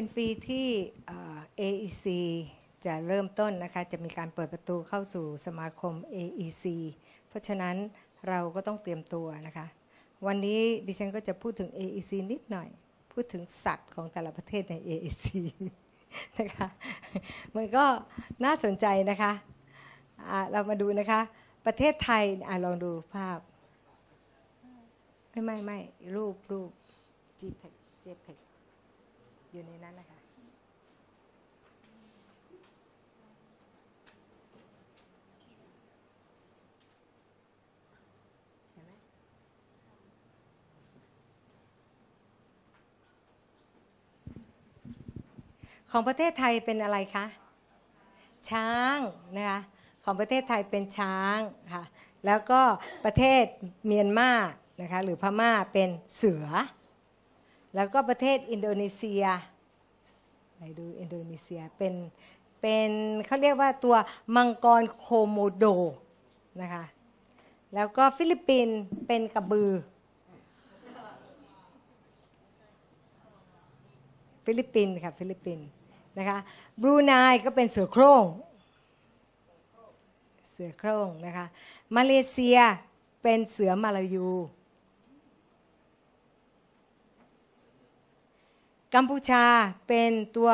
เป็นปีที่ AEC จะเริ่มต้นนะคะจะมีการเปิดประตูเข้าสู่สมาคม AEC เพราะฉะนั้นเราก็ต้องเตรียมตัวนะคะ วันนี้ดิฉันก็จะพูดถึง AEC นิดหน่อย พูดถึงสัตว์ของแต่ละประเทศใน AEC นะคะมันก็น่าสนใจนะคะะเรามาดูนะคะ ประเทศไทยอลองดูภาพ ไม่ไม่ไม่รูปรูป JPEG JPEG อยู่ในนั้นนะคะของประเทศไทยเป็นอะไรคะ ช้างนะคะของประเทศไทยเป็นช้างค่ะแล้วก็ประเทศเมียนมานะคะหรือพม่าเป็นเสือ แล้วก็ประเทศอินโดนีเซียไหนดูอินโดนีเซียเป็นเป็นเขาเรียกว่าตัวมังกรโคโมโดนะคะแล้วก็ฟิลิปปินส์เป็นกระบือ ฟิลิปปินส์ค่ะฟิลิปปินส์นะคะบรูไนก็เป็นเสือโคร่งเสือโคร่งนะคะมาเลเซียเป็นเสือมาลายู กัมพูชาเป็นตัว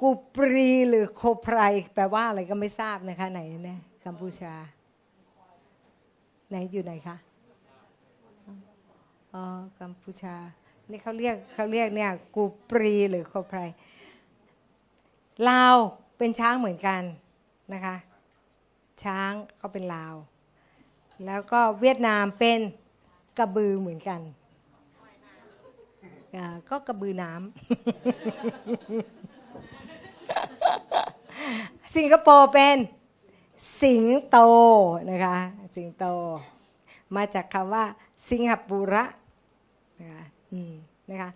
กูปรีหรือโคไพรแปลว่าอะไรก็ไม่ทราบนะคะไหนเนี่ยกัมพูชา ไหนอยู่ไหนคะอ๋อกัมพูชานี่เขาเรียกเขาเรียกเนี่ยกูปรีหรือโคไพรลาวเป็นช้างเหมือนกันนะคะ ช้างก็เป็นลาว แล้วก็เวียดนามเป็นกระบือเหมือนกัน ก็กระบือน้ำสิงคโปร์เป็นสิงโตนะคะสิงโต มาจากคำว่า สิงหปุระนะคะนะคะ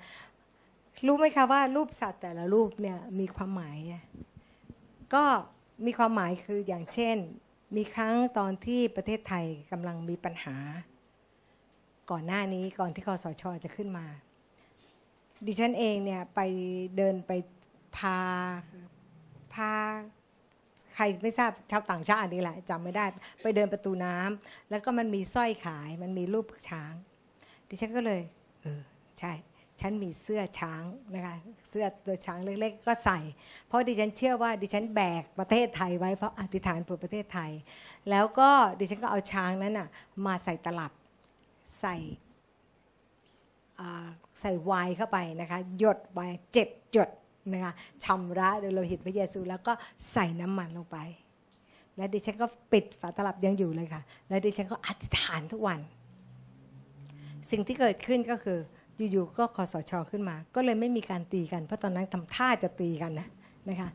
รู้ไหมคะว่ารูปสัตว์แต่ละรูปเนี่ยมีความหมาย ก็มีความหมายคืออย่างเช่น มีครั้งตอนที่ประเทศไทยกำลังมีปัญหา ก่อนหน้านี้ก่อนที่คอสชจะขึ้นมา ดิฉันเองเนี่ยไปเดินไปพาพาใครไม่ทราบชาวต่างชาตินี่แหละจำไม่ได้ ไปเดินประตูน้ำแล้วก็มันมีสร้อยขาย มันมีรูปช้าง ดิฉันก็เลย เออใช่ ฉันมีเสื้อช้างนะคะเสื้อตัวช้างเล็กๆ ก็ใส่ เพราะดิฉันเชื่อว่าดิฉันแบกประเทศไทยไว้เพราะอธิษฐานเพื่อประเทศไทย แล้วก็ดิฉันก็เอาช้างนั้นน่ะมาใส่ตลับใส่ ใส่ไวน์เข้าไปนะคะหยดไวน์เจ็ดหยดนะคะชำระโดยโลหิตพระเยซู แล้วก็ใส่น้ำมันลงไป แล้วดิฉันก็ปิดฝาตลับยังอยู่เลยค่ะ แล้วดิฉันก็อธิษฐานทุกวัน สิ่งที่เกิดขึ้นก็คืออยู่ๆก็คอสชขึ้นมา ก็เลยไม่มีการตีกัน เพราะตอนนั้นทำท่าจะตีกันนะนะคะ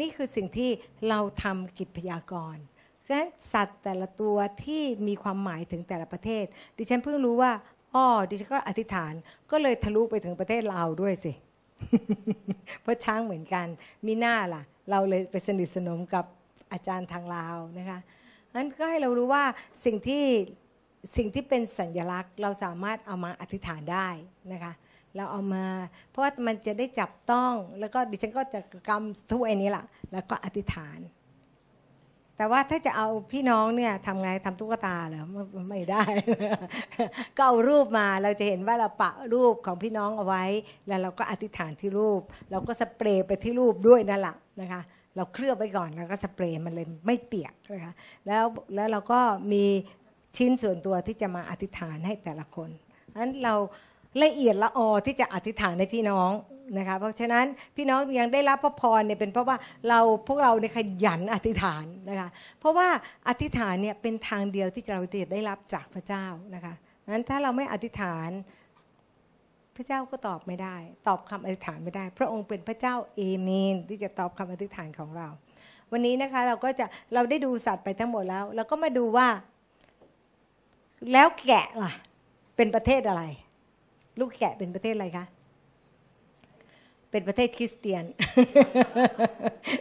นี่คือสิ่งที่เราทำกิจพยากรณ์เพราะฉะนั้นสัตว์แต่ละตัวที่มีความหมายถึงแต่ละประเทศ ดิฉันเพิ่งรู้ว่า อ๋อดิฉันก็อธิษฐานก็เลยทะลุไปถึงประเทศลาวด้วยสิ เพราะช้างเหมือนกัน มีหน้าล่ะ เราเลยไปสนิทสนมกับอาจารย์ทางลาวนะคะนั้นก็ให้เรารู้ว่าสิ่งที่สิ่งที่เป็นสัญลักษณ์ เราสามารถเอามาอธิษฐานได้นะคะเราเอามา เพราะว่ามันจะได้จับต้องแล้วก็ดิฉันก็จะกำถ้วยนี้แหละแล้วก็อธิษฐาน แต่ว่าถ้าจะเอาพี่น้องเนี่ยทำไงทำตุ๊กตาเหรอไม่ได้ ก็เอารูปมาเราจะเห็นว่าเราปะรูปของพี่น้องเอาไว้ แล้วเราก็อธิษฐานที่รูป เราก็สเปรย์ไปที่รูปด้วยนั่นแหละนะคะ เราเคลือบไปก่อนแล้วก็สเปรย์มันเลยไม่เปียกนะคะแล้วแล้วเราก็มีชิ้นส่วนตัวที่จะมาอธิษฐานให้แต่ละคนนั้นเราละเอียดละออที่จะอธิษฐานให้พี่น้อง นะคะเพราะฉะนั้นพี่น้องยังได้รับพระพรเนี่ยเป็นเพราะว่าเราพวกเราเนี่ยขยันอธิษฐานนะคะเพราะว่าอธิษฐานเนี่ยเป็นทางเดียวที่เราจะได้รับจากพระเจ้านะคะนั้นถ้าเราไม่อธิษฐานพระเจ้าก็ตอบไม่ได้ ตอบคำอธิษฐานไม่ได้ พระองค์เป็นพระเจ้าเอเมน ที่จะตอบคำอธิษฐานของเรา วันนี้นะคะเราก็จะเราได้ดูสัตว์ไปทั้งหมดแล้ว เราก็มาดูว่า แล้วแกะล่ะเป็นประเทศอะไร ลูกแกะเป็นประเทศอะไรคะ เป็นประเทศคริสเตียน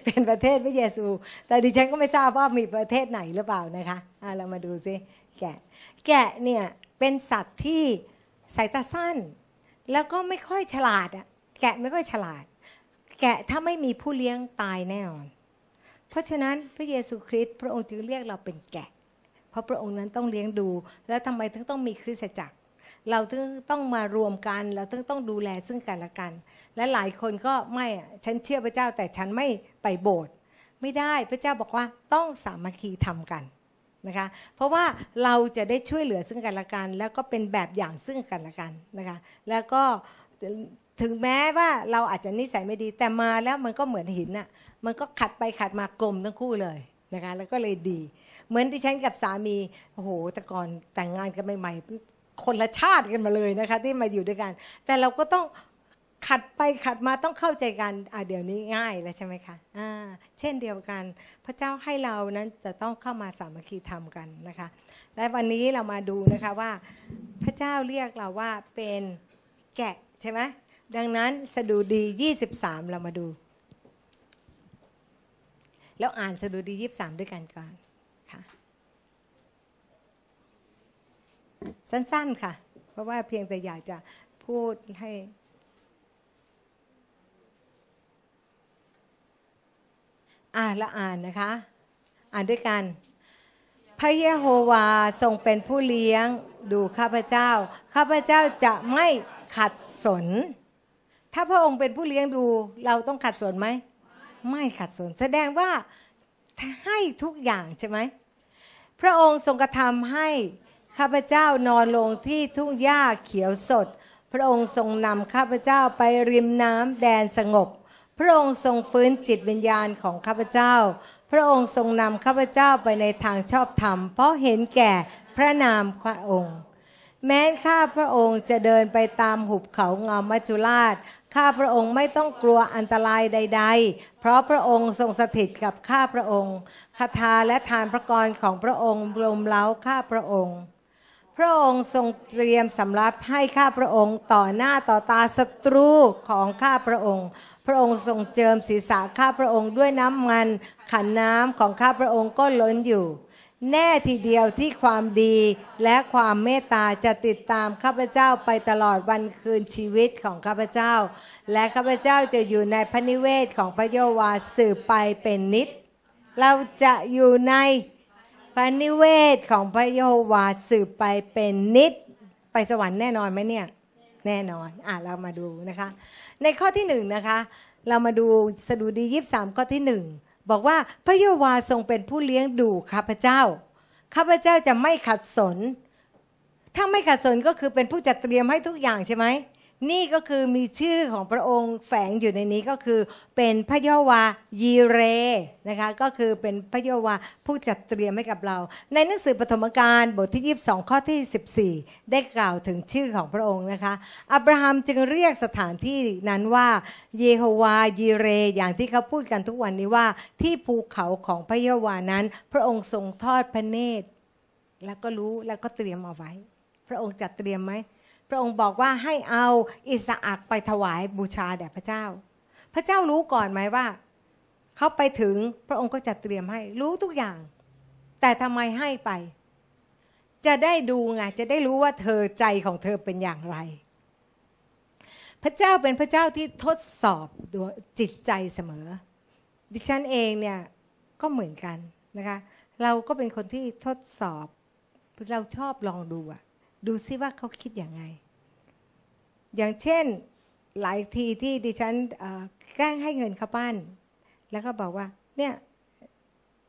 เป็นประเทศพระเยซู แต่ดิฉันก็ไม่ทราบว่ามีประเทศไหนหรือเปล่านะคะเรามาดูซิแกะ แกะเนี่ยเป็นสัตว์ที่สายตาสั้น แล้วก็ไม่ค่อยฉลาดอะแกะไม่ค่อยฉลาด แกะถ้าไม่มีผู้เลี้ยงตายแน่นอน เพราะฉะนั้นพระเยซูคริสต์พระองค์จึงเรียกเราเป็นแกะ เพราะพระองค์นั้นต้องเลี้ยงดู แล้วทำไมถึงต้องมีคริสตจักร เราถึงต้องมารวมกัน เราถึงต้องดูแลซึ่งกันและกัน และหลายคนก็ไม่ฉันเชื่อพระเจ้าแต่ฉันไม่ไปโบสถ์ไม่ได้พระเจ้าบอกว่าต้องสามัคคีทำกันนะคะเพราะว่าเราจะได้ช่วยเหลือซึ่งกันและกัน แล้วก็เป็นแบบอย่างซึ่งกันและกันนะคะแล้วก็ถึงแม้ว่าเราอาจจะนิสัยไม่ดีแต่มาแล้วมันก็เหมือนหินน่ะมันก็ขัดไปขัดมากลมทั้งคู่เลยนะคะแล้วก็เลยดี เหมือนที่ฉันกับสามีโอ้โหแต่ก่อนแต่งงานกันใหม่ๆ คนละชาติกันมาเลยนะคะ ที่มาอยู่ด้วยกัน แต่เราก็ต้องขัดไปขัดมาต้องเข้าใจกันอะเดี๋ยวนี้ง่ายแล้วใช่ไหมคะอ่าเช่นเดียวกัน พระเจ้าให้เรานั้นจะต้องเข้ามาสามัคคีธรรมกันนะคะ และวันนี้เรามาดูนะคะว่า พระเจ้าเรียกเราว่าเป็นแกะใช่ไหมดังนั้นสดุดี 23 เรามาดู แล้วอ่านสดุดี 23 ด้วยกันก่อนค่ะ สั้นๆค่ะ เพราะว่าเพียงแต่อยากจะพูดให้อ่านละอ่านนะคะ อ่านด้วยกัน พระเยโฮวาทรงเป็นผู้เลี้ยงดูข้าพเจ้า ข้าพเจ้าจะไม่ขัดสน ถ้าพระองค์เป็นผู้เลี้ยงดูเราต้องขัดสนไหม ไม่ขัดสน แสดงว่าให้ทุกอย่างใช่ไหม พระองค์ทรงกระทำให้ ข้าพเจ้านอนลงที่ทุ่งหญ้าเขียวสด พระองค์ทรงนำข้าพเจ้าไปริมน้ำแดนสงบ พระองค์ทรงฟื้นจิตวิญญาณของข้าพเจ้า พระองค์ทรงนำข้าพเจ้าไปในทางชอบธรรม เพราะเห็นแก่พระนามพระองค์ แม้ข้าพระองค์จะเดินไปตามหุบเขาเงามัจจุราชข้าพระองค์ไม่ต้องกลัวอันตรายใด ๆ เพราะพระองค์ทรงสถิตกับข้าพระองค์คาถาและทานพระกรของพระองค์ลมเล้าข้าพระองค์ พระองค์ทรงเตรียมสำรับให้ข้าพระองค์ต่อหน้าต่อตาศัตรูของข้าพระองค์ พระองค์ทรงเจิมศีรษะข้าพระองค์ด้วยน้ำมันขันน้ำของข้าพระองค์ก็ล้นอยู่ แน่ทีเดียวที่ความดีและความเมตตาจะติดตามข้าพเจ้าไปตลอดวันคืนชีวิตของข้าพเจ้า และข้าพเจ้าจะอยู่ในพระนิเวศของพระเยวาสืบไปเป็นนิด เราจะอยู่ใน พระนิเวศของพระเยโฮวาสืบไปเป็นนิดไปสวรรค์แน่นอนไหมเนี่ยแน่นอนอะเรามาดูนะคะ ในข้อที่หนึ่งนะคะ เรามาดูสดุดียี่สามข้อที่หนึ่งบอกว่าพระเยโฮวาทรงเป็นผู้เลี้ยงดูข้าพเจ้าข้าพเจ้าจะไม่ขัดสน ถ้าไม่ขัดสนก็คือเป็นผู้จัดเตรียมให้ทุกอย่างใช่ไหม นี่ก็คือมีชื่อของพระองค์แฝงอยู่ในนี้ก็คือ เป็นพระเยโฮวายีเรนะคะก็คือเป็นพระเยโฮวาผู้จัดเตรียมให้กับเรา ในหนังสือปฐมกาลบทที่ 22 ข้อที่ 14 ได้กล่าวถึงชื่อของพระองค์นะคะ อับราฮัมจึงเรียกสถานที่นั้นว่าเยโฮวายีเร อย่างที่เขาพูดกันทุกวันนี้ว่าที่ภูเขาของพระเยโฮวานั้น พระองค์ทรงทอดพระเนตร แล้วก็รู้แล้วก็เตรียมเอาไว้ พระองค์จัดเตรียมไหม พระองค์บอกว่าให้เอาอิสอักไปถวายบูชาแด่พระเจ้า พระเจ้ารู้ก่อนไหมว่าเขาไปถึงพระองค์ก็จัดเตรียมให้รู้ทุกอย่าง แต่ทำไมให้ไป จะได้ดูไงจะได้รู้ว่าเธอใจของเธอเป็นอย่างไร พระเจ้าเป็นพระเจ้าที่ทดสอบจิตใจเสมอ ดิฉันเองเนี่ยก็เหมือนกันนะคะ เราก็เป็นคนที่ทดสอบ เราชอบลองดูอะ ดูซิว่าเขาคิดอย่างไง อย่างเช่นหลายทีที่ดิฉันแกล้งให้เงินเขาปั้นแล้วก็บอกว่าเนี่ย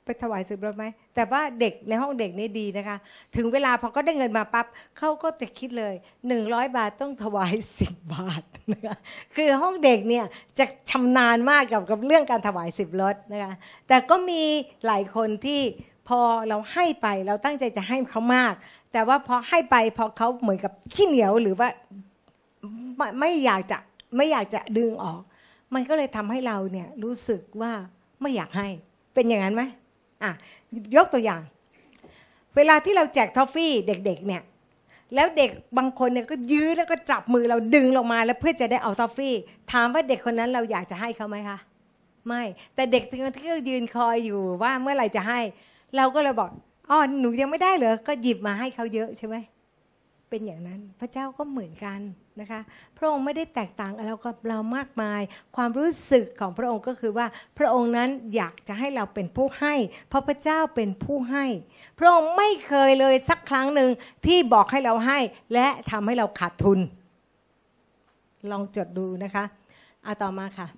ไปถวายสืบรถไหม แต่ว่าเด็กในห้องเด็กนี่ดีนะคะ ถึงเวลาพอก็ได้เงินมาปั๊บเขาก็จะคิดเลย 100 บาทต้องถวาย 10 บาทนะคะคือห้องเด็กเนี่ยจะชำนาญมากกับกับเรื่องการถวายสิบรถนะคะแต่ก็มีหลายคนที่ พอเราให้ไปเราตั้งใจจะให้เขามาก แต่ว่าพอให้ไปพอเขาเหมือนกับขี้เหนียวหรือว่าไม่ไม่อยากจะไม่อยากจะดึงออก มันก็เลยทำให้เราเนี่ยรู้สึกว่าไม่อยากให้เป็นอย่างนั้นไหมอะยกตัวอย่าง เวลาที่เราแจกทอฟฟี่เด็กๆเนี่ยแล้วเด็กบางคนเนี่ยก็ยื้อแล้วก็จับมือเราดึงลงมาแล้วเพื่อจะได้เอาทอฟฟี่ ถามว่าเด็กคนนั้นเราอยากจะให้เขาไหมคะไม่แต่เด็กที่ก็ยืนคอยอยู่ว่าเมื่อไหร่จะให้ เราก็เลยบอกอ๋อหนูยังไม่ได้เหรอก็หยิบมาให้เขาเยอะใช่ไหมเป็นอย่างนั้นพระเจ้าก็เหมือนกันนะคะ พระองค์ไม่ได้แตกต่างอะไรกับเรามากมาย ความรู้สึกของพระองค์ก็คือว่า พระองค์นั้นอยากจะให้เราเป็นผู้ให้ เพราะพระเจ้าเป็นผู้ให้ พระองค์ไม่เคยเลยสักครั้งหนึ่งที่บอกให้เราให้ และทำให้เราขาดทุน ลองจดดูนะคะอาต่อมาค่ะ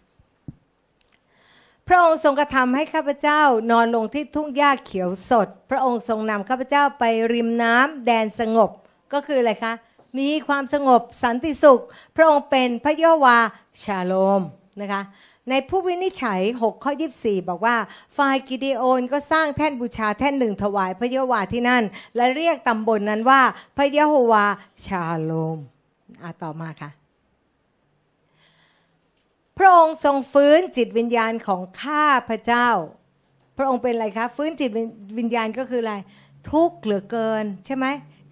พระองค์ทรงกระทำให้ข้าพเจ้านอนลงที่ทุ่งหญ้าเขียวสด พระองค์ทรงนำข้าพเจ้าไปริมน้ำแดนสงบก็คืออะไรคะมีความสงบสันติสุข พระองค์เป็นพระเยาวาชาโลมนะคะในผู้วินิจฉัย 6 ข้อ 24 บอกว่า ฝ่ายกิเดโอนก็สร้างแท่นบูชาแท่นหนึ่งถวายพระเยาวาที่นั่น และเรียกตำบลนนั้นว่า พระเยะโฮวาชาโลมอะต่อมาค่ะ พระองค์ทรงฟื้นจิตวิญญาณของข้าพระเจ้า พระองค์เป็นอะไรคะ ฟื้นจิตวิญญาณก็คืออะไร ทุกข์เหลือเกินใช่ไหม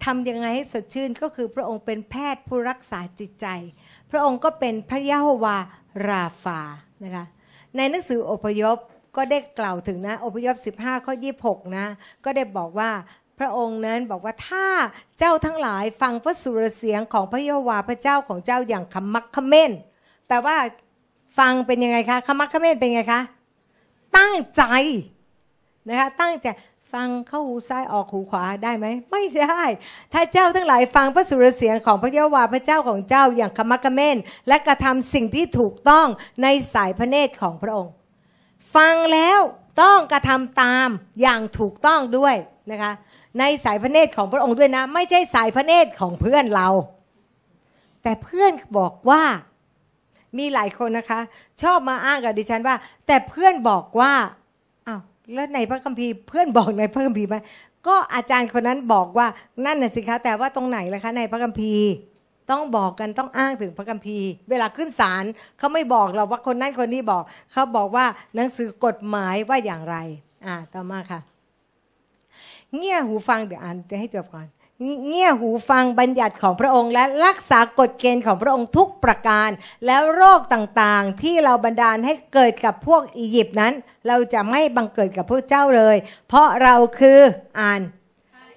ทำยังไงให้สดชื่นก็คือพระองค์เป็นแพทย์ผู้รักษาจิตใจ พระองค์ก็เป็นพระยะโฮวาราฟานะคะในหนังสืออพยพก็ได้กล่าวถึงนะอพยพ 15 ข้อ 26 นะ ก็ได้บอกว่าพระองค์นั้นบอกว่าถ้าเจ้าทั้งหลายฟังพระสุรเสียงของพระยะวาพระเจ้าของเจ้าอย่างคำมักคเม่นแปลว่า ฟังเป็นยังไงคะคำมักคเม่นเป็นไงคะ ตั้งใจนะคะ ตั้งใจฟังเข้าหูซ้ายออกหูขวาได้ไหม ไม่ได้ ถ้าเจ้าทั้งหลายฟังพระสุรเสียงของพระเยาวาพระเจ้าของเจ้าอย่างคมักเมนและกระทำสิ่งที่ถูกต้องในสายพระเนตรของพระองค์ ฟังแล้วต้องกระทำตามอย่างถูกต้องด้วยนะคะ ในสายพระเนตรของพระองค์ด้วยนะ ไม่ใช่สายพระเนตรของเพื่อนเรา แต่เพื่อนบอกว่า มีหลายคนนะคะ ชอบมาอ้างกับดิฉันว่า แต่เพื่อนบอกว่าอ้าวแล้วในพระคัมภีร์เพื่อนบอกในพระคัมภีร์ไหมก็อาจารย์คนนั้นบอกว่านั่นน่ะสิคะแต่ว่าตรงไหนล่ะคะ ในพระคัมภีร์ต้องบอกกันต้องอ้างถึงพระคัมภีร์ เวลาขึ้นศาลเขาไม่บอกเราว่าคนนั้นคนนี้บอก เขาบอกว่าหนังสือกฎหมายว่าอย่างไร อ่าต่อมาค่ะ เงี่ยหูฟังเดี๋ยวอ่านจะให้จบก่อน เงี่ยหูฟังบัญญัติของพระองค์ และรักษากฎเกณฑ์ของพระองค์ทุกประการ แล้วโรคต่างๆที่เราบันดาลให้เกิดกับพวกอียิปต์นั้น เราจะไม่บังเกิดกับพวกเจ้าเลย เพราะเราคืออ่าน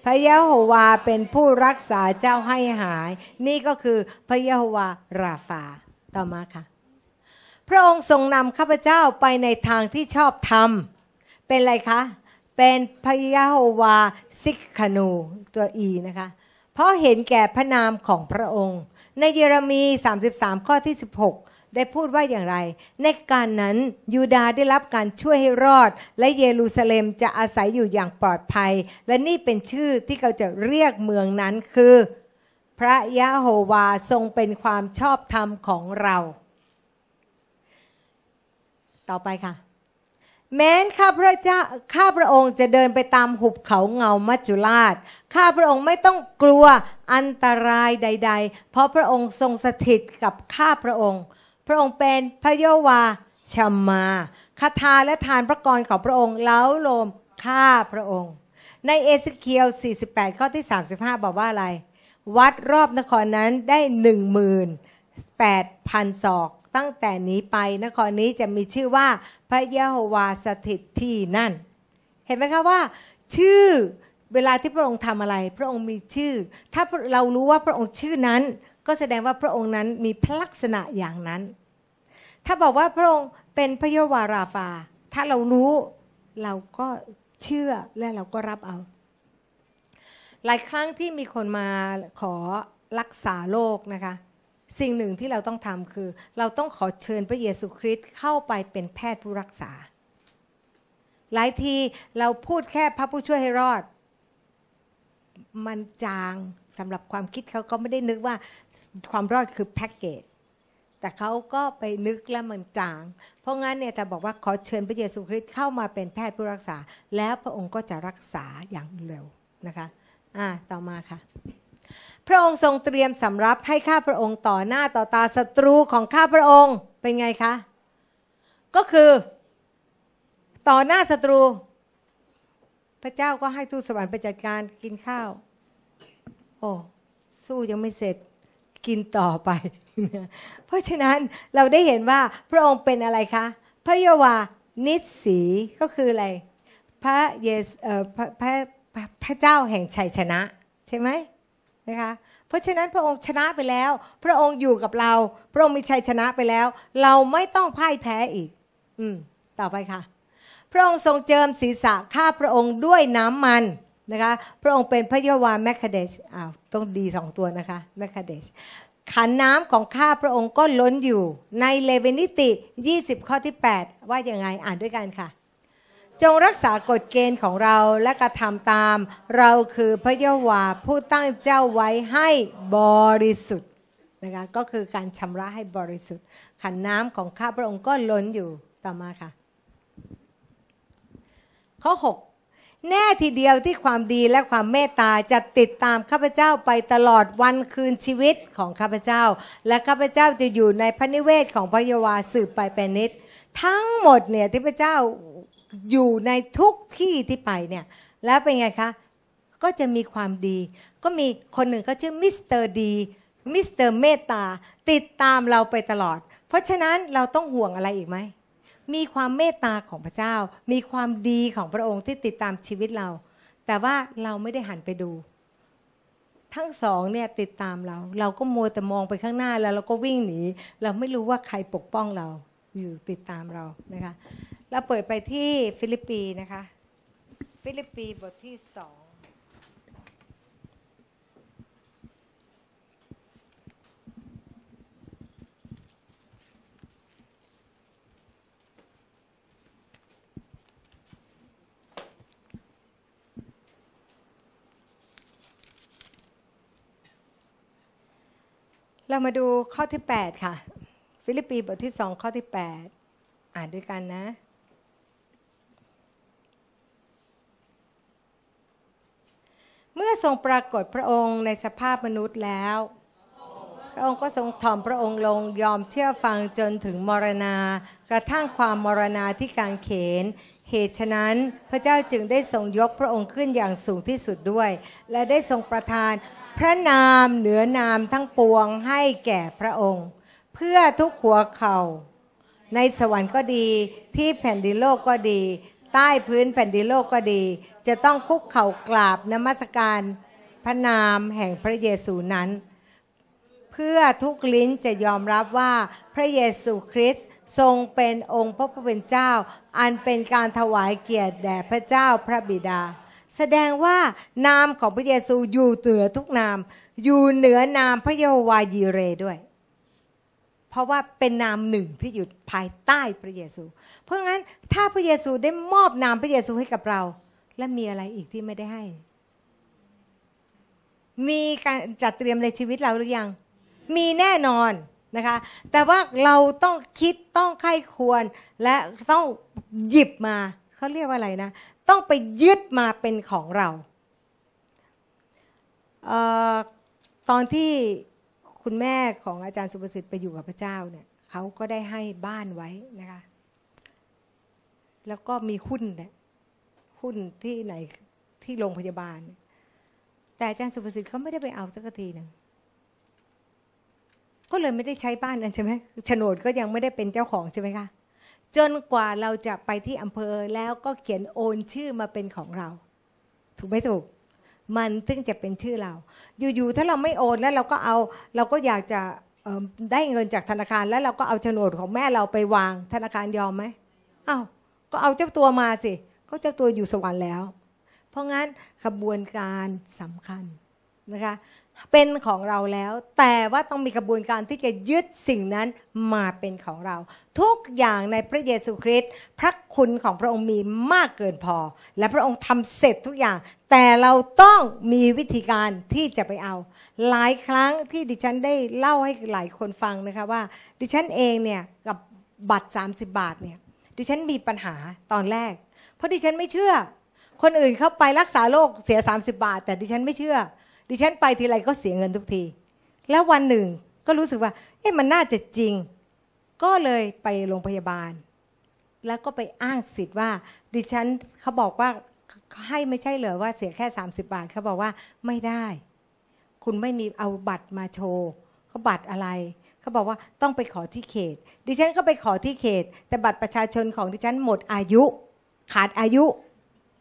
พระยะโฮวาเป็นผู้รักษาเจ้าให้หาย นี่ก็คือพระยะโฮวาราฟาต่อมาค่ะ พระองค์ทรงนำข้าพเจ้าไปในทางที่ชอบธรรมเป็นอะไรคะ เป็นพระยะโฮวาซิกคานูตัวอีนะคะ เพราะเห็นแก่พระนามของพระองค์ ในเยเรมี 33 ข้อที่ 16 ได้พูดว่าอย่างไร ในการนั้นยูดาได้รับการช่วยให้รอด และเยรูซาเล็มจะอาศัยอยู่อย่างปลอดภัย และนี่เป็นชื่อที่เขาจะเรียกเมืองนั้นคือ พระยะโฮวาทรงเป็นความชอบธรรมของเรา ต่อไปค่ะ แม้นข้าพระเจ้าข้าพระองค์จะเดินไปตามหุบเขาเงามัจจุราช ข้าพระองค์ไม่ต้องกลัวอันตรายใด ๆ เพราะพระองค์ทรงสถิตกับข้าพระองค์ พระองค์เป็นพระโยวาชัมมาคาถาและทานพระกรของพระองค์เล้าโลมข้าพระองค์ ในเอสเคียว 48 ข้อที่ 35 บอกว่าอะไร วัดรอบนครนั้นได้หนึ่งหมื่นแปดพันศอก ตั้งแต่นี้ไปนครนี้จะมีชื่อว่าพระยะโฮวาสถิตที่นั่น เห็นไหมคะว่า ชื่อเวลาที่พระองค์ทำอะไร พระองค์มีชื่อ ถ้าเรารู้ว่าพระองค์ชื่อนั้น ก็แสดงว่าพระองค์นั้นมีลักษณะอย่างนั้น ถ้าบอกว่าพระองค์เป็นพระยวาราฟา ถ้าเรารู้เราก็เชื่อและเราก็รับเอา หลายครั้งที่มีคนมาขอรักษาโรคนะคะ สิ่งหนึ่งที่เราต้องทำคือ เราต้องขอเชิญพระเยซูคริสต์เข้าไปเป็นแพทย์ผู้รักษา หลายทีเราพูดแค่พระผู้ช่วยให้รอด มันจางสำหรับความคิดเขาก็ไม่ได้นึกว่าความรอดคือแพ็กเกจแต่เขาก็ไปนึกแล้วมันจาง เพราะงั้นเนี่ยจะบอกว่าขอเชิญพระเยซูคริสต์เข้ามาเป็นแพทย์ผู้รักษา แล้วพระองค์ก็จะรักษาอย่างเร็วนะคะ อ่า ต่อมาค่ะ พระองค์ทรงเตรียมสำรับให้ข้าพระองค์ต่อหน้าต่อตาศัตรูของข้าพระองค์เป็นไงคะ ก็คือต่อหน้าศัตรู พระเจ้าก็ให้ทูตสวรรค์ไปจัดการกินข้าว โอ้สู้ยังไม่เสร็จกินต่อไป เพราะฉะนั้นเราได้เห็นว่าพระองค์เป็นอะไรคะ พระยวานิสีก็คืออะไร พระเยสพระพระพระเจ้าแห่งชัยชนะ ใช่ไหมะคะเพราะฉะนั้นพระองค์ชนะไปแล้ว พระองค์อยู่กับเรา พระองค์มีชัยชนะไปแล้ว เราไม่ต้องพ่ายแพ้อีก อืม ต่อไปค่ะ พระองค์ทรงเจิมศีรษะข้าพระองค์ด้วยน้ำมันนะคะ พระองค์เป็นพระเยาวาแมคคาเดชอ้าวต้องดีสองตัวนะคะแมคคาเดชขันน้ำของข้าพระองค์ก็ล้นอยู่ในเลเวนิติ 20 ข้อที่ 8 ว่าอย่างไงอ่านด้วยกันค่ะ จงรักษากฎเกณฑ์ของเราและกระทำตาม เราคือพระเยาวาผู้ตั้งเจ้าไว้ให้บริสุทธิ์นะคะก็คือการชำระให้บริสุทธิ์ ขันน้ำของข้าพระองค์ก็ล้นอยู่ต่อมาค่ะ ข้อ 6 แน่ทีเดียวที่ความดีและความเมตตาจะติดตามข้าพเจ้าไปตลอดวันคืนชีวิตของข้าพเจ้า และข้าพเจ้าจะอยู่ในพระนิเวศของพระเยาวาสืบไปเป็นนิดทั้งหมดเนี่ยที่พระเจ้า อยู่ในทุกที่ที่ไปเนี่ย แล้วเป็นไงคะ ก็จะมีความดี ก็มีคนหนึ่งเขาชื่อมิสเตอร์ดีมิสเตอร์เมตตาติดตามเราไปตลอด เพราะฉะนั้นเราต้องห่วงอะไรอีกไหม มีความเมตตาของพระเจ้า มีความดีของพระองค์ที่ติดตามชีวิตเรา แต่ว่าเราไม่ได้หันไปดู ทั้งสองเนี่ยติดตามเรา เราก็มัวแต่มองไปข้างหน้าแล้วเราก็วิ่งหนี เราไม่รู้ว่าใครปกป้องเราอยู่ติดตามเรานะคะ เราเปิดไปที่ฟิลิปปีนะคะ ฟิลิปปีบทที่สองเรามาดูข้อที่ 8 ค่ะ ฟิลิปปีบทที่สองข้อที่ 8 อ่านด้วยกันนะ เมื่อ ทรงปรากฏพระองค์ในสภาพมนุษย์แล้ว พระองค์ก็ทรงถ่อมพระองค์ลงยอมเชื่อฟังจนถึงมรณา กระทั่งความมรณาที่กางเขน เหตุฉะนั้นพระเจ้าจึงได้ทรงยกพระองค์ขึ้นอย่างสูงที่สุดด้วย และได้ทรงประทานพระนามเหนือนามทั้งปวงให้แก่พระองค์ เพื่อทุกหัวเข่า ในสวรรค์ก็ดีที่แผ่นดินโลกก็ดี ใต้พื้นแผ่นดินโลกก็ดี จะต้องคุกเข่ากราบนมัสการพระนามแห่งพระเยซูนั้น เพื่อทุกลิ้นจะยอมรับว่าพระเยซูคริสต์ทรงเป็นองค์พระผู้เป็นเจ้า อันเป็นการถวายเกียรติแด่พระเจ้าพระบิดา แสดงว่านามของพระเยซูอยู่เหนือทุกนาม อยู่เหนือนามพระเยโฮวายีเรด้วย เพราะว่าเป็นนามหนึ่งที่อยู่ภายใต้พระเยซู เพราะงั้นถ้าพระเยซูได้มอบนามพระเยซูให้กับเรา และมีอะไรอีกที่ไม่ได้ให้ มีการจัดเตรียมในชีวิตเราหรือยัง มีแน่นอนนะคะ แต่ว่าเราต้องคิดต้องไข้ควรและต้องหยิบมาเขาเรียกว่าอะไรนะ ต้องไปยึดมาเป็นของเราเออตอนที่คุณแม่ของอาจารย์สุประสิทธิ์ไปอยู่กับพระเจ้าเนี่ยเขาก็ได้ให้บ้านไว้นะคะ แล้วก็มีหุ้นเนี่ย หุ้นที่ไหนที่โรงพยาบาล แต่อาจารย์สุประสิทธิ์เขาไม่ได้ไปเอาสักทีหนึ่งก็เลยไม่ได้ใช้บ้านนั้นใช่ไหมโฉนดก็ยังไม่ได้เป็นเจ้าของใช่ไหมคะ จนกว่าเราจะไปที่อำเภอแล้วก็เขียนโอนชื่อมาเป็นของเรา ถูกไหมถูก มันถึงจะเป็นชื่อเรา อยู่ๆถ้าเราไม่โอนแล้วเราก็เอา เราก็อยากจะได้เงินจากธนาคารแล้วเราก็เอาโฉนดของแม่เราไปวางธนาคารยอมไหมอ้าวก็เอาเจ้าตัวมาสิ ก็เจ้าตัวอยู่สวรรค์แล้ว เพราะงั้นขบวนการสำคัญนะคะเป็นของเราแล้ว แต่ว่าต้องมีกระบวนการที่จะยึดสิ่งนั้นมาเป็นของเรา ทุกอย่างในพระเยซูคริสต์พระคุณของพระองค์มีมากเกินพอ และพระองค์ทำเสร็จทุกอย่าง แต่เราต้องมีวิธีการที่จะไปเอา หลายครั้งที่ดิฉันได้เล่าให้หลายคนฟังนะคะว่า ดิฉันเองเนี่ยกับบัตร 30 บาทเนี่ยดิฉันมีปัญหาตอนแรก เพราะดิฉันไม่เชื่อ คนอื่นเข้าไปรักษาโรคเสีย 30 บาท แต่ดิฉันไม่เชื่อ ดิฉันไปทีไรก็เสียเงินทุกที แล้ววันหนึ่งก็รู้สึกว่า เอ๊ะมันน่าจะจริง ก็เลยไปโรงพยาบาล แล้วก็ไปอ้างสิทธิ์ว่า ดิฉันเขาบอกว่าให้ไม่ใช่เหรอว่าเสียแค่ 30 บาทเขาบอกว่าไม่ได้ คุณไม่มีเอาบัตรมาโชว์เขาบัตรอะไรเขาบอกว่าต้องไปขอที่เขต ดิฉันก็ไปขอที่เขต แต่บัตรประชาชนของดิฉันหมดอายุ ขาดอายุ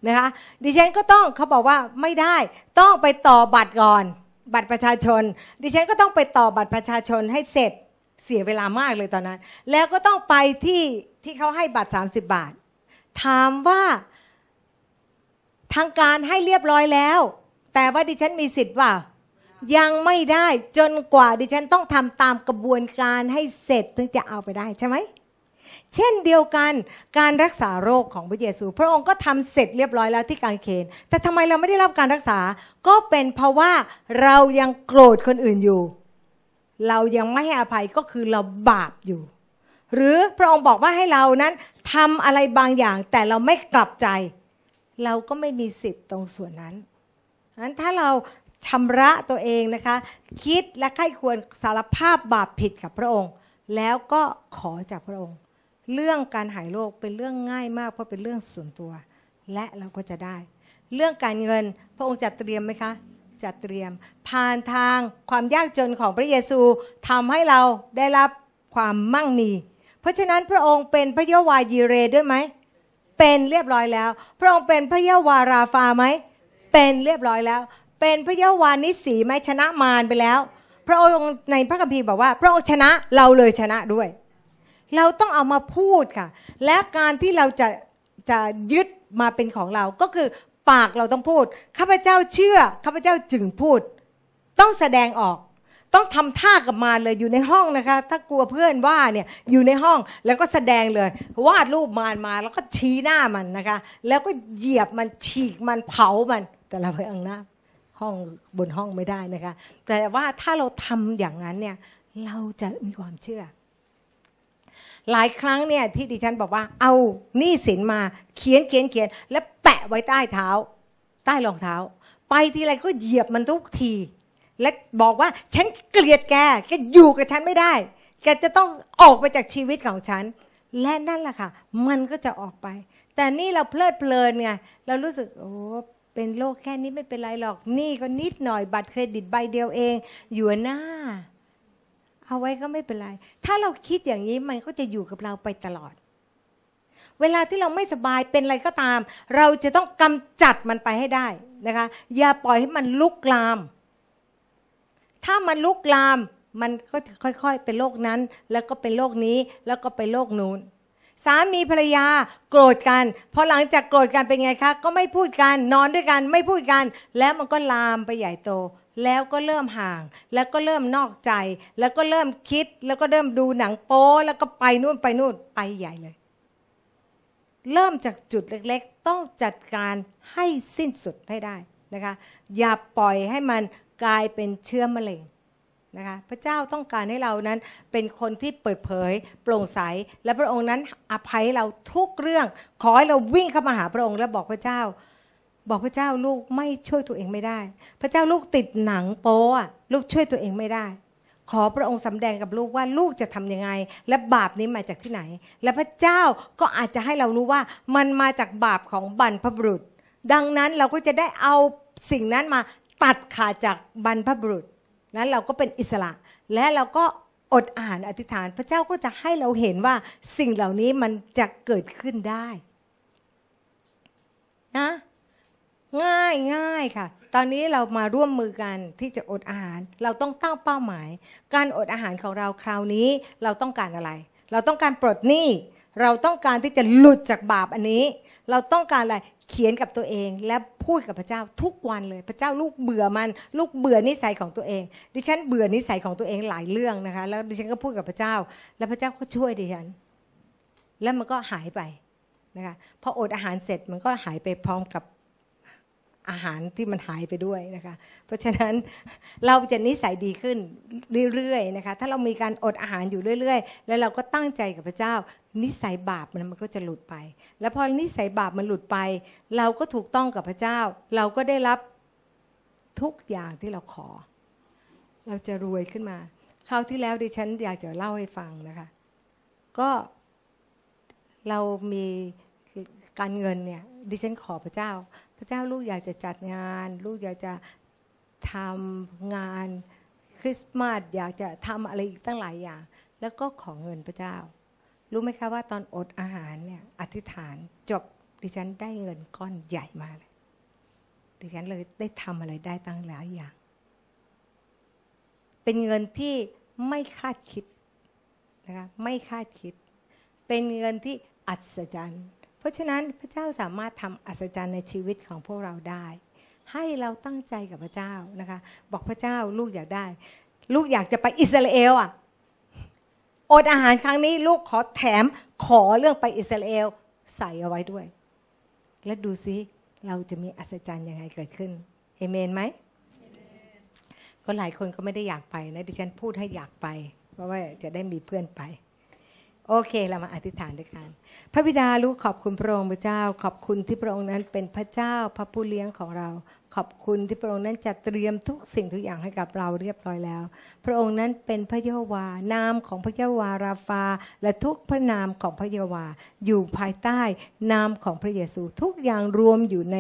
นะคะดิฉันก็ต้องเขาบอกว่าไม่ได้ต้องไปต่อบัตรก่อน บัตรประชาชน ดิฉันก็ต้องไปต่อบัตรประชาชนให้เสร็จเสียเวลามากเลยตอนนั้น แล้วก็ต้องไปที่ที่เขาให้บัตร 30 บาท ถามว่าทางการให้เรียบร้อยแล้ว แต่ว่าดิฉันมีสิทธิ์ว่ายังไม่ได้จนกว่าดิฉันต้องทำตามกระบวนการให้เสร็จถึงจะเอาไปได้ใช่ไหม เช่นเดียวกันการรักษาโรคของพระเยซู พระองค์ก็ทำเสร็จเรียบร้อยแล้วที่กางเขน แต่ทำไมเราไม่ได้รับการรักษา ก็เป็นเพราะว่าเรายังโกรธคนอื่นอยู่ เรายังไม่ให้อภัยก็คือเราบาปอยู่ หรือพระองค์บอกว่าให้เรานั้นทำอะไรบางอย่าง แต่เราไม่กลับใจ เราก็ไม่มีสิทธิ์ตรงส่วนนั้นนั้นถ้าเราชำระตัวเองนะคะ คิดและใครควรสารภาพบาปผิดกับพระองค์ แล้วก็ขอจากพระองค์ เรื่องการหายโรคเป็นเรื่องง่ายมากเพราะเป็นเรื่องส่วนตัว และเราก็จะได้ เรื่องการเงินพระองค์จัดเตรียมไหมคะจัดเตรียม ผ่านทางความยากจนของพระเยซูทำให้เราได้รับความมั่งมี เพราะฉะนั้นพระองค์เป็นพระยาวายีเรด้วยไหมเป็นเรียบร้อยแล้ว พระองค์เป็นพระยาวาราฟาไหมเป็นเรียบร้อยแล้ว เป็นพระยาวานิสีไหมชนะมารไปแล้ว พระองค์ในพระคัมภีร์บอกว่า พระองค์ชนะเราเลยชนะด้วย เราต้องเอามาพูดค่ะ และการที่เราจะจะยึดมาเป็นของเราก็คือปากเราต้องพูดข้าพเจ้าเชื่อข้าพเจ้าจึงพูด ต้องแสดงออก ต้องทำท่ากับมารเลยอยู่ในห้องนะคะ ถ้ากลัวเพื่อนว่าเนี่ยอยู่ในห้องแล้วก็แสดงเลยวาดรูปมารมาแล้วก็ชี้หน้ามันนะคะ แล้วก็เหยียบมันฉีกมันเผามัน แต่เราไปอังหน้าห้องบนห้องไม่ได้นะคะ แต่ว่าถ้าเราทำอย่างนั้นเนี่ยเราจะมีความเชื่อ หลายครั้งเนี่ยที่ดิฉันบอกว่าเอาหนี้สินมาเขียนเขียนเขียน แล้วแปะไว้ใต้เท้า ใต้รองเท้า ไปทีไรก็เหยียบมันทุกที และบอกว่าฉันเกลียดแกแกอยู่กับฉันไม่ได้ แกจะต้องออกไปจากชีวิตของฉัน และนั่นแหละค่ะ มันก็จะออกไป แต่นี่เราเพลิดเพลินไงเรารู้สึกโอ้เป็นโรคแค่นี้ไม่เป็นไรหรอก นี่ก็นิดหน่อยบัตรเครดิตใบเดียวเอง อยู่หน้า เอาไว้ก็ไม่เป็นไร ถ้าเราคิดอย่างนี้มันก็จะอยู่กับเราไปตลอด เวลาที่เราไม่สบายเป็นอะไรก็ตาม เราจะต้องกำจัดมันไปให้ได้นะคะ อย่าปล่อยให้มันลุกลาม ถ้ามันลุกลามมันก็จะค่อยๆ เป็นโรคนั้น แล้วก็เป็นโรคนี้แล้วก็เป็นโรคนู้นสามีภรรยาโกรธกันพอหลังจากโกรธกันเป็นไงคะ ก็ไม่พูดกันนอนด้วยกันไม่พูดกัน แล้วมันก็ลามไปใหญ่โต แล้วก็เริ่มห่าง แล้วก็เริ่มนอกใจ แล้วก็เริ่มคิด แล้วก็เริ่มดูหนังโป๊แล้วก็ไปนู่นไปนู่นไปใหญ่เลย เริ่มจากจุดเล็กๆ ต้องจัดการให้สิ้นสุดให้ได้นะคะ อย่าปล่อยให้มันกลายเป็นเชื้อมะเร็งนะคะพระเจ้าต้องการให้เรานั้นเป็นคนที่เปิดเผย โปร่งใส และพระองค์นั้นอภัยเราทุกเรื่อง ขอให้เราวิ่งเข้ามาหาพระองค์แล้วบอกพระเจ้า บอกพระเจ้าลูกไม่ช่วยตัวเองไม่ได้ พระเจ้าลูกติดหนังโป๊ะลูกช่วยตัวเองไม่ได้ ขอพระองค์สำแดงกับลูกว่าลูกจะทำยังไง และบาปนี้มาจากที่ไหน และพระเจ้าก็อาจจะให้เรารู้ว่ามันมาจากบาปของบรรพบุรุษ ดังนั้นเราก็จะได้เอาสิ่งนั้นมาตัดขาดจากบรรพบุรุษนั้นเราก็เป็นอิสระ และเราก็อดอาหารอธิษฐาน พระเจ้าก็จะให้เราเห็นว่าสิ่งเหล่านี้มันจะเกิดขึ้นได้ นะ ง่ายง่ายค่ะ ตอนนี้เรามาร่วมมือกันที่จะอดอาหาร เราต้องตั้งเป้าหมาย การอดอาหารของเราคราวนี้เราต้องการอะไร เราต้องการปลดหนี้ เราต้องการที่จะหลุดจากบาปอันนี้ เราต้องการอะไรเขียนกับตัวเองและพูดกับพระเจ้าทุกวันเลย พระเจ้าลูกเบื่อมัน ลูกเบื่อนิสัยของตัวเอง ดิฉันเบื่อนิสัยของตัวเองหลายเรื่องนะคะ แล้วดิฉันก็พูดกับพระเจ้า แล้วพระเจ้าก็ช่วยดิฉัน แล้วมันก็หายไปนะคะพออดอาหารเสร็จมันก็หายไปพร้อมกับ อาหารที่มันหายไปด้วยนะคะ เพราะฉะนั้นเราจะนิสัยดีขึ้นเรื่อยๆนะคะ ถ้าเรามีการอดอาหารอยู่เรื่อยๆ แล้วเราก็ตั้งใจกับพระเจ้า นิสัยบาปมันมันก็จะหลุดไป แล้วพอนิสัยบาปมันหลุดไป เราก็ถูกต้องกับพระเจ้า เราก็ได้รับทุกอย่างที่เราขอ เราจะรวยขึ้นมาคราวที่แล้วดิฉันอยากจะเล่าให้ฟังนะคะ ก็เรามี การเงินเนี่ยดิฉันขอพระเจ้า พระเจ้าลูกอยากจะจัดงาน ลูกอยากจะทำงานคริสต์มาสอยากจะทำอะไรอีกตั้งหลายอย่าง แล้วก็ขอเงินพระเจ้า รู้ไหมคะว่าตอนอดอาหารเนี่ยอธิษฐานจบดิฉันได้เงินก้อนใหญ่มาเลยดิฉันเลยได้ทำอะไรได้ตั้งหลายอย่าง เป็นเงินที่ไม่คาดคิดนะคะไม่คาดคิด เป็นเงินที่อัศจรรย์ เพราะฉะนั้นพระเจ้าสามารถทำอัศจรรย์ในชีวิตของพวกเราได้ ให้เราตั้งใจกับพระเจ้านะคะ บอกพระเจ้าลูกอยากได้ ลูกอยากจะไปอิสราเอลอะอดอาหารครั้งนี้ลูกขอแถมขอเรื่องไปอิสราเอลใส่เอาไว้ด้วย และดูซิเราจะมีอัศจรรย์ยังไงเกิดขึ้นเอเมนไหมก็หลายคนก็ไม่ได้อยากไปนะดิฉันพูดให้อยากไป เพราะว่าจะได้มีเพื่อนไป โอเคเรามาอธิษฐานด้วยกัน พระบิดาลูกขอบคุณพระองค์พระเจ้า ขอบคุณที่พระองค์นั้นเป็นพระเจ้าพระผู้เลี้ยงของเรา ขอบคุณที่พระองค์นั้นจัดเตรียมทุกสิ่งทุกอย่างให้กับเราเรียบร้อยแล้ว พระองค์นั้นเป็นพระเยโฮวา นามของพระเยโฮวาราฟา และทุกพระนามของพระเยโฮวา อยู่ภายใต้นามของพระเยซู ทุกอย่างรวมอยู่ใน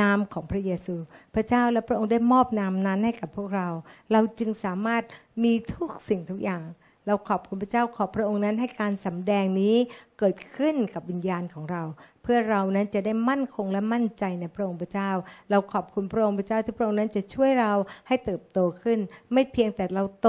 นามของพระเยซู พระเจ้าและพระองค์ได้มอบนามนั้นให้กับพวกเรา เราจึงสามารถมีทุกสิ่งทุกอย่าง เราขอบคุณพระเจ้าขอบพระองค์นั้นให้การสำแดงนี้เกิดขึ้นกับวิญญาณของเรา เพื่อเรานั้นจะได้มั่นคงและมั่นใจในพระองค์พระเจ้า เราขอบคุณพระองค์พระเจ้าที่พระองค์นั้นจะช่วยเราให้เติบโตขึ้น ไม่เพียงแต่เราโต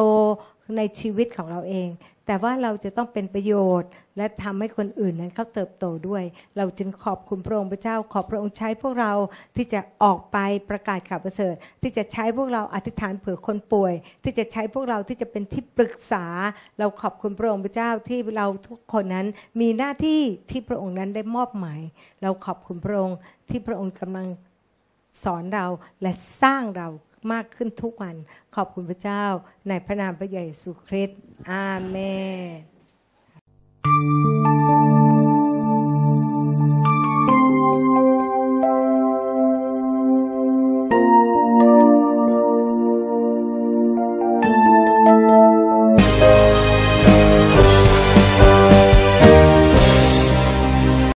ในชีวิตของเราเอง แต่ว่าเราจะต้องเป็นประโยชน์ และทำให้คนอื่นนั้นเขาเติบโตด้วย เราจึงขอบคุณพระองค์พระเจ้า ขอบพระองค์ใช้พวกเราที่จะออกไปประกาศข่าวประเสริฐ ที่จะใช้พวกเราอธิษฐานเผื่อคนป่วย ที่จะใช้พวกเราที่จะเป็นที่ปรึกษา เราขอบคุณพระองค์พระเจ้าที่เราทุกคนนั้นมีหน้าที่ที่พระองค์นั้นได้มอบหมาย เราขอบคุณพระองค์ที่พระองค์กำลังสอนเราและสร้างเรา มากขึ้นทุกวัน ขอบคุณพระเจ้า ในพระนามพระเยซูคริสต์อาเมน